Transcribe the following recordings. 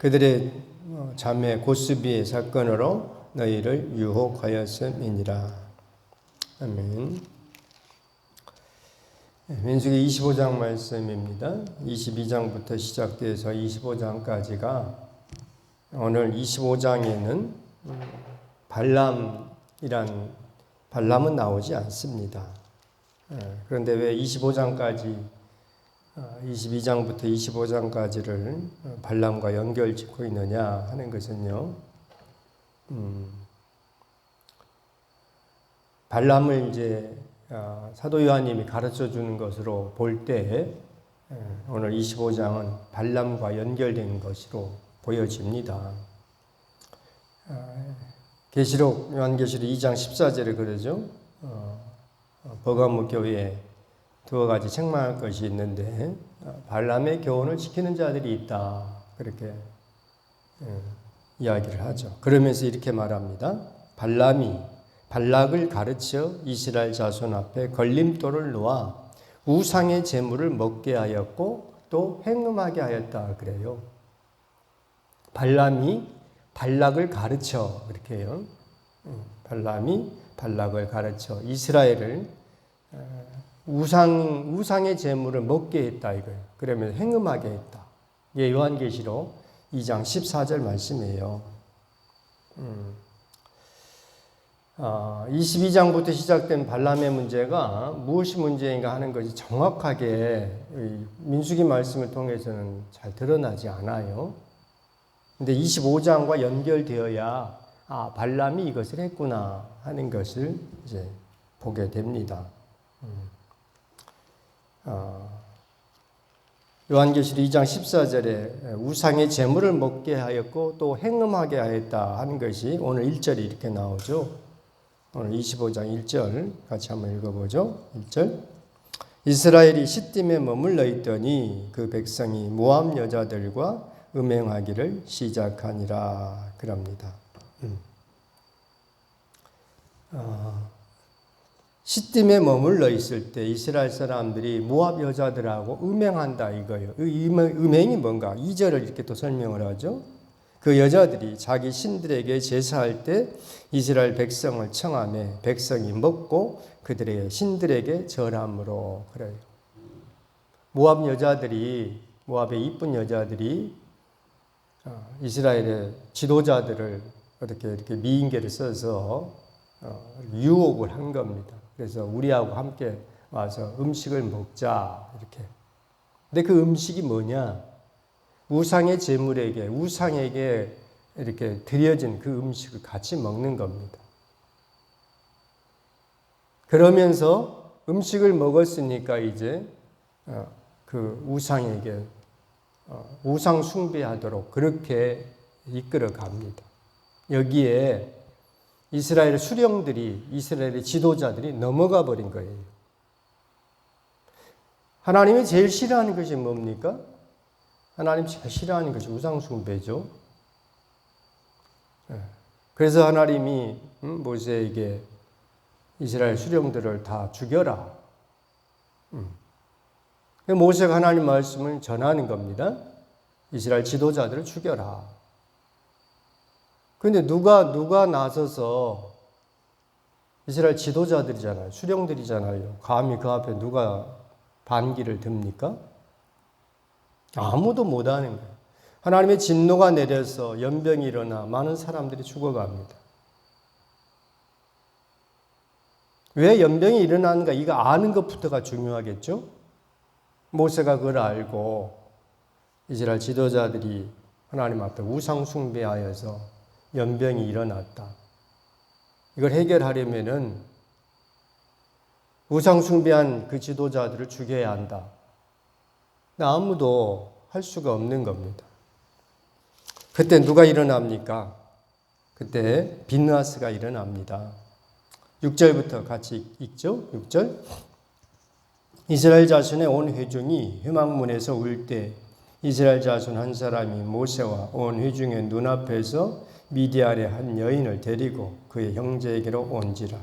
그들의 어, 자매 고스비의 사건으로 너희를 유혹하였음이니라. 아멘. 네, 민수기 25장 말씀입니다. 22장부터 시작돼서 25장까지가 오늘 25장에는 발람이란 발람은 나오지 않습니다. 예, 그런데 왜 25장까지 22장부터 25장까지를 발람과 연결 짓고 있느냐 하는 것은요. 음, 발람을 이제 아, 사도 요한님이 가르쳐 주는 것으로 볼 때 오늘 25장은 발람과 연결된 것으로 보여집니다. 아, 계시록 요한계시록 2장 14절에 그러죠. 어, 어, 버가모 교회에 두어 가지 책망할 것이 있는데 어, 발람의 교훈을 지키는 자들이 있다 그렇게 이야기를 하죠. 그러면서 이렇게 말합니다. 발람이 발락을 가르쳐 이스라엘 자손 앞에 걸림돌을 놓아 우상의 재물을 먹게 하였고 또 행음하게 하였다 그래요. 발람이 발락을 가르쳐 이렇게 해요. 발람이 발락을 가르쳐 이스라엘을 우상 우상의 재물을 먹게 했다 이거예요. 그러면 행음하게 했다. 예, 요한계시록 2장 14절 말씀이에요. 음. 어, 22장부터 시작된 발람의 문제가 무엇이 문제인가 하는 것이 정확하게 민수기 말씀을 통해서는 잘 드러나지 않아요. 근데 25장과 연결되어야 아, 발람이 이것을 했구나 하는 것을 이제 보게 됩니다. 음. 어, 요한계시록 2장 14절에 우상의 재물을 먹게 하였고 또 행음하게 하였다 하는 것이 오늘 1절에 이렇게 나오죠. 오늘 25장 1절 같이 한번 읽어보죠. 1절 이스라엘이 시딤에 머물러 있더니 그 백성이 모함 여자들과 음행하기를 시작하니라 그럽니다. 음. 어, 시딤에 머물러 있을 때 이스라엘 사람들이 모압 여자들하고 음행한다 이거예요. 음행이 뭔가 2절을 이렇게 또 설명을 하죠. 그 여자들이 자기 신들에게 제사할 때 이스라엘 백성을 청함에 백성이 먹고 그들의 신들에게 절함으로 그래요. 모압 여자들이 모압의 이쁜 여자들이 어, 이스라엘의 지도자들을 이렇게 이렇게 미인계를 써서 어, 유혹을 한 겁니다. 그래서 우리하고 함께 와서 음식을 먹자 이렇게. 근데 그 음식이 뭐냐? 우상의 제물에게 우상에게 이렇게 드려진 그 음식을 같이 먹는 겁니다. 그러면서 음식을 먹었으니까 이제 어, 그 우상에게 어, 우상 숭배하도록 그렇게 이끌어 갑니다. 여기에 이스라엘 수령들이 이스라엘의 지도자들이 넘어가 버린 거예요. 하나님이 제일 싫어하는 것이 뭡니까? 하나님 제일 싫어하는 것이 우상숭배죠. 예. 그래서 하나님이 음, 모세에게 이스라엘 수령들을 다 죽여라. 음. 모세가 하나님 말씀을 전하는 겁니다. 이스라엘 지도자들을 죽여라. 그런데 누가 누가 나서서 이스라엘 지도자들이잖아요. 수령들이잖아요. 감히 그 앞에 누가 반기를 듭니까? 아무도 못하는 거예요. 하나님의 진노가 내려서 연병이 일어나 많은 사람들이 죽어갑니다. 왜 연병이 일어나는가 이거 아는 것부터가 중요하겠죠? 모세가 그걸 알고 이스라엘 지도자들이 하나님 앞에 우상 숭배하여서 연병이 일어났다. 이걸 해결하려면은 우상 숭배한 그 지도자들을 죽여야 한다. 아무도 할 수가 없는 겁니다. 그때 누가 일어납니까? 그때 빈누아스가 일어납니다. 6절부터 같이 읽죠. 6절. 이스라엘 자손의 온 회중이 회막문에서 울 때 이스라엘 자손 한 사람이 모세와 온 회중의 눈앞에서 미디알의 한 여인을 데리고 그의 형제에게로 온지라.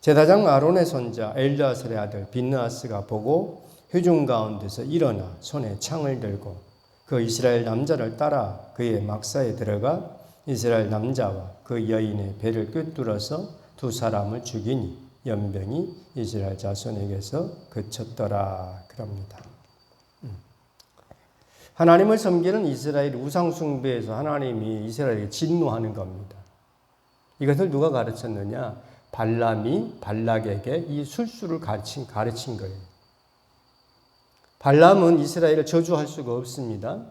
제사장 아론의 손자 엘자설의 아들 빈누아스가 보고 회중 가운데서 일어나 손에 창을 들고 그 이스라엘 남자를 따라 그의 막사에 들어가 이스라엘 남자와 그 여인의 배를 꿰뚫어서 두 사람을 죽이니 연병이 이스라엘 자손에게서 그쳤더라 그럽니다. 음. 하나님을 섬기는 이스라엘 우상 숭배에서 하나님이 이스라엘에게 진노하는 겁니다. 이것을 누가 가르쳤느냐? 발람이 발락에게 이 술수를 가르친 가르친 거예요. 발람은 이스라엘을 저주할 수가 없습니다.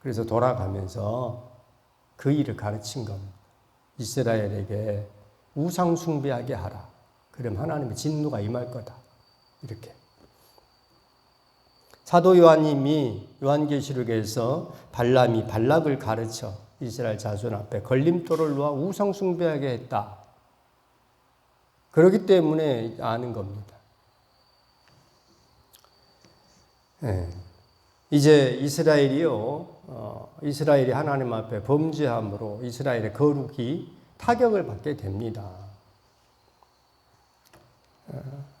그래서 돌아가면서 그 일을 가르친 겁니다. 이스라엘에게 우상 숭배하게 하라. 그럼 하나님의 진노가 임할 거다. 이렇게. 사도 요한님이 요한계시록에서 발람이 발락을 가르쳐 이스라엘 자손 앞에 걸림돌을 놓아 우상 숭배하게 했다. 그렇기 때문에 아는 겁니다. 예. 이제 이스라엘이요, 어, 이스라엘이 하나님 앞에 범죄함으로 이스라엘의 거룩이 타격을 받게 됩니다. 어,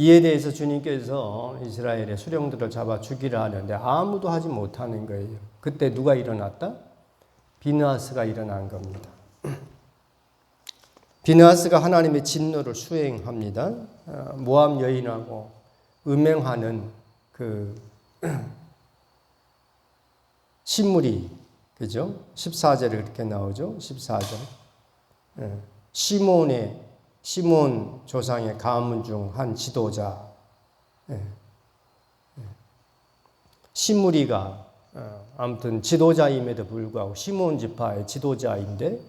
이에 대해서 주님께서 이스라엘의 수령들을 잡아 죽이려 하는데 아무도 하지 못하는 거예요. 그때 누가 일어났다? 비느하스가 일어난 겁니다. 비느하스가 하나님의 진노를 수행합니다. 어, 모함 여인하고 음행하는 그 신물이 그죠? 14절에 그렇게 나오죠. 14절. 예. 시몬의 시몬 조상의 가문 중 한 지도자 예. 예. 시무리가 어, 아무튼 지도자임에도 불구하고 시몬 지파의 지도자인데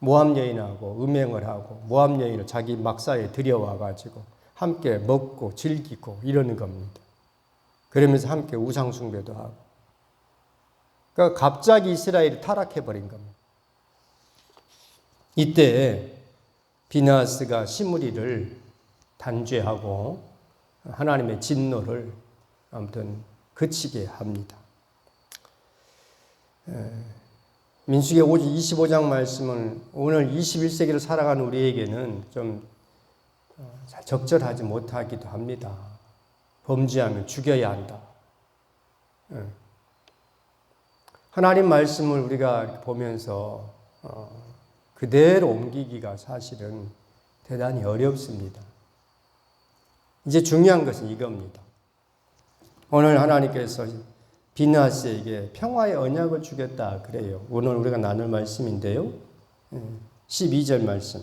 모함 여인하고 음행을 하고 모함 여인을 자기 막사에 들여와 가지고 함께 먹고 즐기고 이러는 겁니다. 그러면서 함께 우상 숭배도 하고. 그러니까 갑자기 이스라엘이 타락해 버린 겁니다. 이때 비나스가 시무리를 단죄하고 하나님의 진노를 아무튼 그치게 합니다. 민수기 25장 말씀은 오늘 21세기를 살아가는 우리에게는 좀 어, 적절하지 못하기도 합니다. 범죄하면 죽여야 한다. 하나님 말씀을 우리가 보면서 어, 그대로 옮기기가 사실은 대단히 어렵습니다. 이제 중요한 것은 이겁니다. 오늘 하나님께서 비나스에게 평화의 언약을 주겠다 그래요. 오늘 우리가 나눌 말씀인데요. 12절 예, 말씀.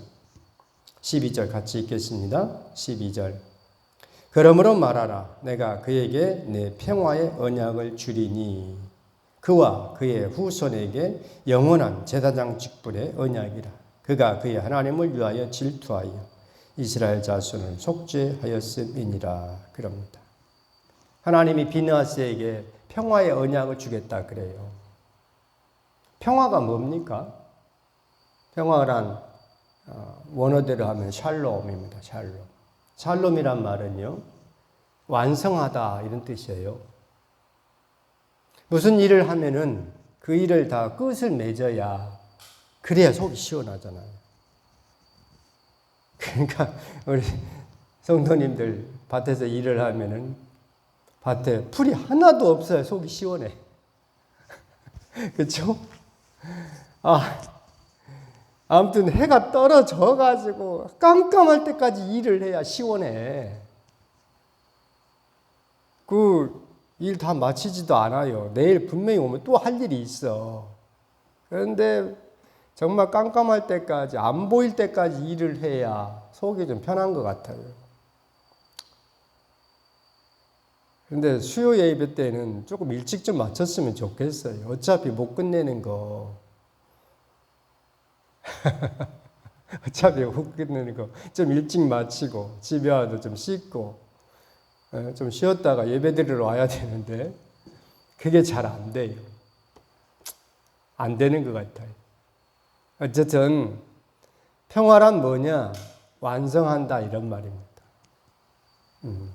12절 같이 읽겠습니다. 12절. 그러므로 말하라. 내가 그에게 내 평화의 언약을 주리니 그와 그의 후손에게 영원한 제사장 직분의 언약이라. 그가 그의 하나님을 위하여 질투하여 이스라엘 자손을 속죄하였음이니라. 그럽니다. 하나님이 비느하스에게 평화의 언약을 주겠다 그래요. 평화가 뭡니까? 평화란 어, 원어대로 하면 샬롬입니다. 샬롬. 샬롬이란 말은요. 완성하다 이런 뜻이에요. 무슨 일을 하면은 그 일을 다 끝을 맺어야 그래야 속이 시원하잖아요. 그러니까 우리 성도님들 밭에서 일을 하면은 밭에 풀이 하나도 없어요. 속이 시원해. 그렇죠? 아, 아무튼 해가 떨어져 가지고 깜깜할 때까지 일을 해야 시원해. 그 일 다 마치지도 않아요. 내일 분명히 오면 또 할 일이 있어. 그런데 정말 깜깜할 때까지 안 보일 때까지 일을 해야 속이 좀 편한 것 같아요. 근데 수요 예배 때는 조금 일찍 좀 마쳤으면 좋겠어요. 어차피 못 끝내는 거. 어차피 못 끝내는 거. 좀 일찍 마치고, 집에 와도 좀 씻고, 어, 좀 쉬었다가 예배 드리러 와야 되는데, 그게 잘 안 돼요. 안 되는 것 같아요. 어쨌든, 평화란 뭐냐? 완성한다, 이런 말입니다. 음.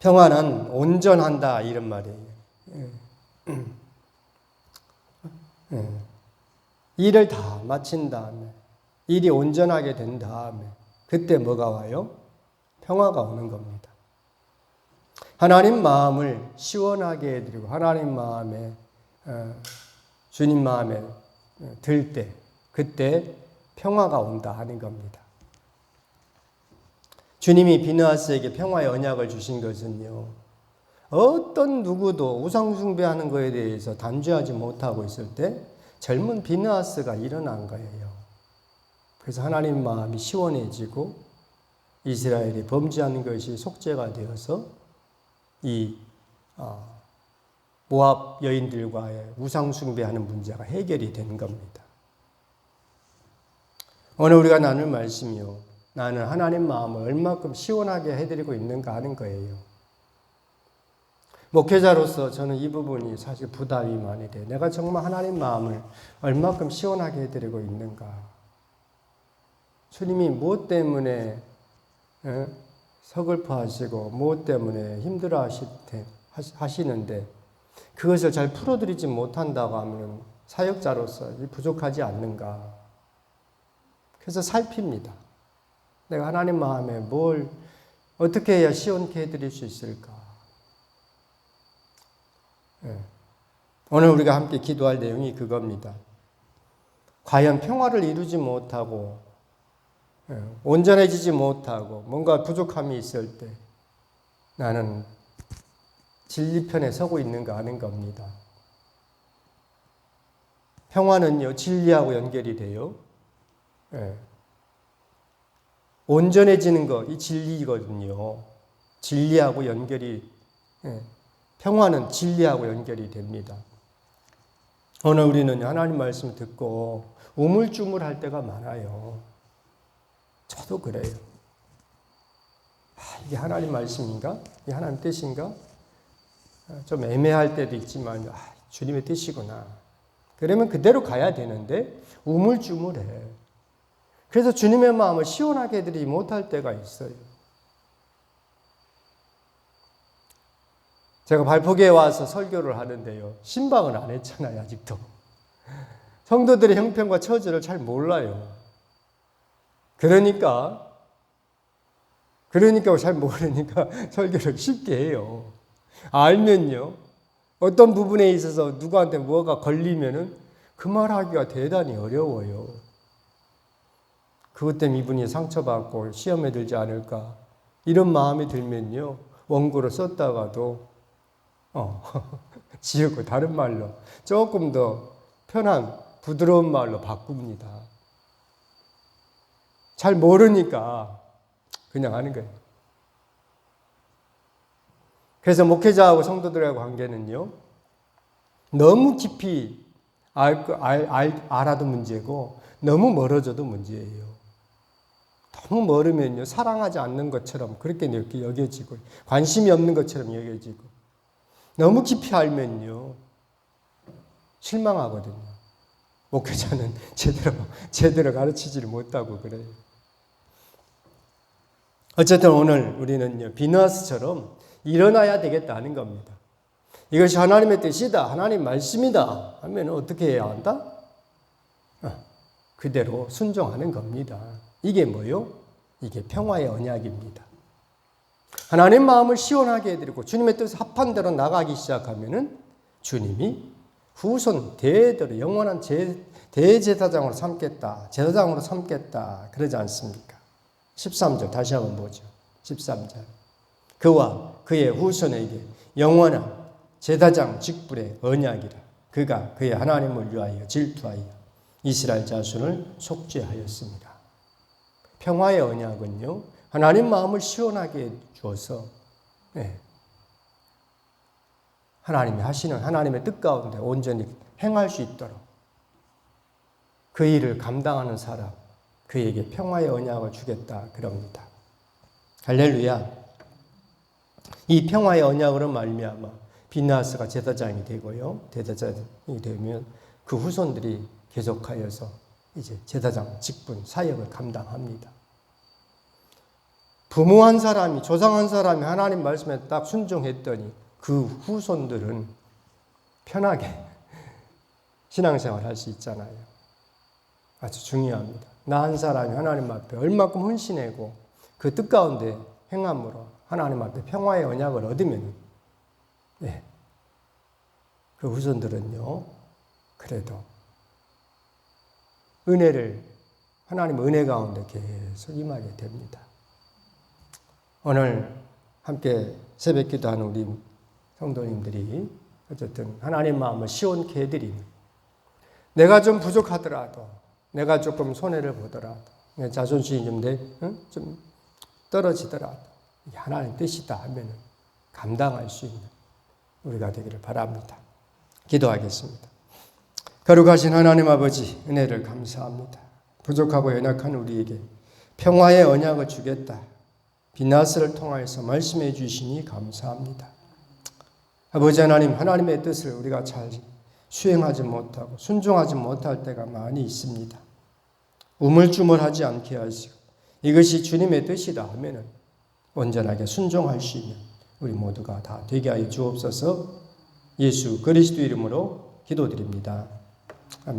평안은 온전한다 이런 말이에요. 예. 예. 일을 다 마친 다음에 일이 온전하게 된 다음에 그때 뭐가 와요? 평화가 오는 겁니다. 하나님 마음을 시원하게 해드리고 하나님 마음에 어, 주님 마음에 들 때 그때 평화가 온다 하는 겁니다. 주님이 비느하스에게 평화의 언약을 주신 것은요. 어떤 누구도 우상 숭배하는 것에 대해서 단죄하지 못하고 있을 때 젊은 비느하스가 일어난 거예요. 그래서 하나님 마음이 시원해지고 이스라엘이 범죄하는 것이 속죄가 되어서 이 어, 모압 여인들과의 우상 숭배하는 문제가 해결이 된 겁니다. 오늘 우리가 나눌 말씀이요. 나는 하나님 마음을 얼마큼 시원하게 해드리고 있는가 하는 거예요. 목회자로서 저는 이 부분이 사실 부담이 많이 돼요. 내가 정말 하나님 마음을 얼마큼 시원하게 해드리고 있는가. 주님이 무엇 때문에 에? 서글퍼 하시고 무엇 때문에 힘들어 하시는데 그것을 잘 풀어드리지 못한다고 하면 사역자로서 부족하지 않는가. 그래서 살핍니다. 내가 하나님 마음에 뭘 어떻게 해야 시원케 해드릴 수 있을까? 네. 오늘 우리가 함께 기도할 내용이 그겁니다. 과연 평화를 이루지 못하고 네. 온전해지지 못하고 뭔가 부족함이 있을 때 나는 진리편에 서고 있는가 하는 겁니다. 평화는요, 진리하고 연결이 돼요. 네. 온전해지는 것, 이 진리거든요. 진리하고 연결이, 예, 평화는 진리하고 연결이 됩니다. 오늘 우리는 하나님 말씀 듣고 우물쭈물 할 때가 많아요. 저도 그래요. 아, 이게 하나님 말씀인가? 이게 하나님 뜻인가? 아, 좀 애매할 때도 있지만, 아, 주님의 뜻이구나. 그러면 그대로 가야 되는데, 우물쭈물해. 그래서 주님의 마음을 시원하게 해드리지 못할 때가 있어요. 제가 발포기에 와서 설교를 하는데요. 신방은 안 했잖아요, 아직도. 성도들의 형편과 처지를 잘 몰라요. 그러니까, 그러니까 잘 모르니까 설교를 쉽게 해요. 알면요. 어떤 부분에 있어서 누구한테 뭐가 걸리면은 그 말하기가 대단히 어려워요. 그것 때문에 이분이 상처받고 시험에 들지 않을까. 이런 마음이 들면요. 원고를 썼다가도, 어, 지우고 다른 말로 조금 더 편한, 부드러운 말로 바꿉니다. 잘 모르니까 그냥 하는 거예요. 그래서 목회자하고 성도들의 관계는요, 너무 깊이 알, 알, 알, 알아도 문제고, 너무 멀어져도 문제예요. 너무 멀으면요, 사랑하지 않는 것처럼 그렇게 여겨지고, 관심이 없는 것처럼 여겨지고, 너무 깊이 알면요, 실망하거든요. 목회자는 제대로, 제대로 가르치지를 못하고 그래요. 어쨌든 오늘 우리는요, 비너스처럼 일어나야 되겠다는 겁니다. 이것이 하나님의 뜻이다, 하나님 말씀이다 하면 어떻게 해야 한다? 어, 그대로 순종하는 겁니다. 이게 뭐요? 이게 평화의 언약입니다. 하나님 마음을 시원하게 해드리고 주님의 뜻 합한 대로 나가기 시작하면은 주님이 후손 대대로 영원한 제, 대제사장으로 삼겠다. 제사장으로 삼겠다. 그러지 않습니까? 13절 다시 한번 보죠. 13절. 그와 그의 후손에게 영원한 제사장 직분의 언약이라. 그가 그의 하나님을 위하여 질투하여 이스라엘 자손을 속죄하였습니다. 평화의 언약은요, 하나님 마음을 시원하게 주어서, 네. 하나님이 하시는 하나님의 뜻 가운데 온전히 행할 수 있도록 그 일을 감당하는 사람, 그에게 평화의 언약을 주겠다. 그럽니다. 할렐루야. 이 평화의 언약으로 말미암아 비나스가 제사장이 되고요. 제사장이 되면 그 후손들이 계속하여서 이제 제사장 직분 사역을 감당합니다. 부모한 사람이 조상한 사람이 하나님 말씀에 딱 순종했더니 그 후손들은 편하게 신앙생활 할 수 있잖아요. 아주 중요합니다. 나 한 사람이 하나님 앞에 얼마큼 헌신하고 그 뜻 가운데 행함으로 하나님 앞에 평화의 언약을 얻으면 예. 그 후손들은요. 그래도 은혜를 하나님 은혜 가운데 계속 임하게 됩니다. 오늘 함께 새벽 기도하는 우리 성도님들이 어쨌든 하나님 마음을 시원케 해드리는 내가 좀 부족하더라도 내가 조금 손해를 보더라도 내 자존심이 좀, 내, 응? 좀 떨어지더라도 이게 하나님 뜻이다 하면 감당할 수 있는 우리가 되기를 바랍니다. 기도하겠습니다. 거룩하신 하나님 아버지 은혜를 감사합니다. 부족하고 연약한 우리에게 평화의 언약을 주겠다. 비나스를 통하여서 말씀해 주시니 감사합니다. 아버지 하나님 하나님의 뜻을 우리가 잘 수행하지 못하고 순종하지 못할 때가 많이 있습니다. 우물쭈물하지 않게 하시고 이것이 주님의 뜻이다 하면은 온전하게 순종할 수 있는 우리 모두가 다 되게 하여 주옵소서. 예수 그리스도 이름으로 기도드립니다. 아멘.